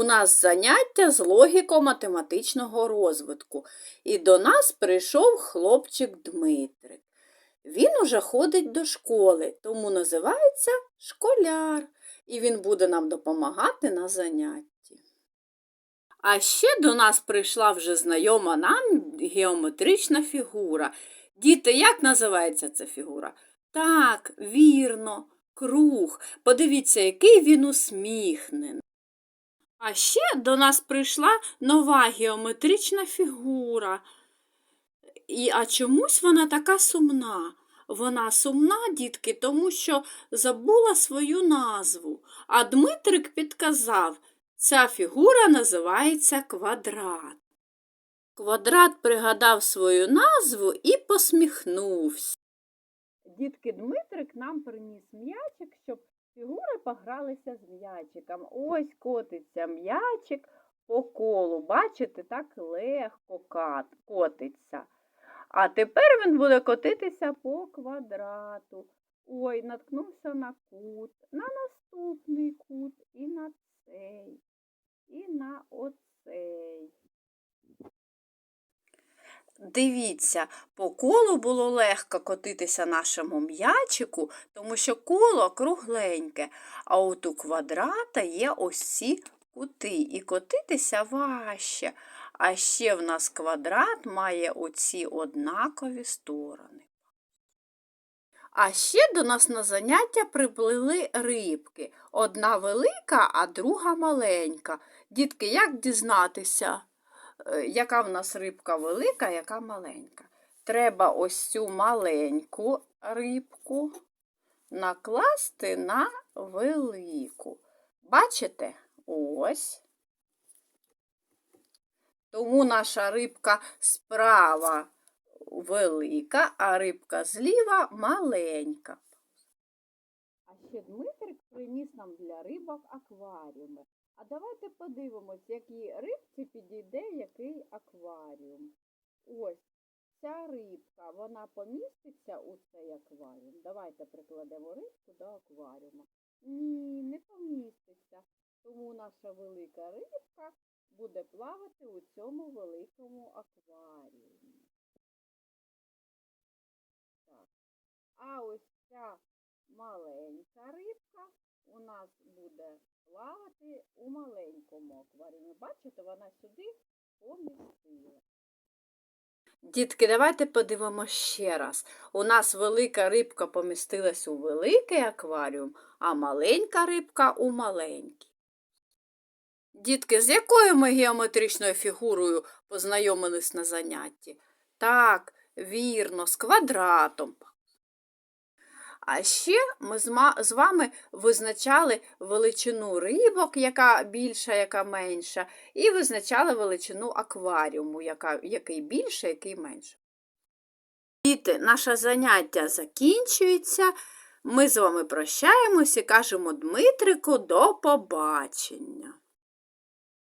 У нас заняття з логіко-математичного розвитку. І до нас прийшов хлопчик Дмитрик. Він уже ходить до школи, тому називається школяр, і він буде нам допомагати на занятті. А ще до нас прийшла вже знайома нам геометрична фігура. Діти, як називається ця фігура? Так, вірно, круг. Подивіться, який він усміхнений. А ще до нас прийшла нова геометрична фігура. І, а чомусь вона така сумна. Вона сумна, дітки, тому що забула свою назву. А Дмитрик підказав, ця фігура називається квадрат. Квадрат пригадав свою назву і посміхнувся. Дітки, Дмитрик нам приніс м'ячик, щоб фігури погралися з м'ячиком. Ось котиться м'ячик по колу. Бачите, так легко котиться. А тепер він буде котитися по квадрату. Ой, наткнувся на кут, на наступний кут, і на цей, і на оцей. Дивіться, по колу було легко котитися нашому м'ячику, тому що коло кругленьке, а от у квадрата є ось кути, і котитися важче. А ще в нас квадрат має оці однакові сторони. А ще до нас на заняття приплили рибки. Одна велика, а друга маленька. Дітки, як дізнатися, яка в нас рибка велика, яка маленька? Треба ось цю маленьку рибку накласти на велику. Бачите? Ось. Тому наша рибка справа велика, а рибка зліва маленька. Ще Дмитрик приніс нам для рибок акваріуми. А давайте подивимось, якій рибці підійде який акваріум. Ось ця рибка, вона поміститься у цей акваріум. Давайте прикладемо рибку до акваріума. Ні, не поміститься. Тому наша велика рибка буде плавати у цьому великому акваріумі. Так. А ось ця маленька рибка у нас буде плавати у маленькому акваріумі. Бачите, вона сюди помістила. Дітки, давайте подивимося ще раз. У нас велика рибка помістилась у великий акваріум, а маленька рибка у маленький. Дітки, з якою ми геометричною фігурою познайомились на занятті? Так, вірно, з квадратом. А ще ми з вами визначали величину рибок, яка більша, яка менша, і визначали величину акваріуму, яка, який більше, який менше. Діти, наше заняття закінчується. Ми з вами прощаємось і кажемо Дмитрику до побачення.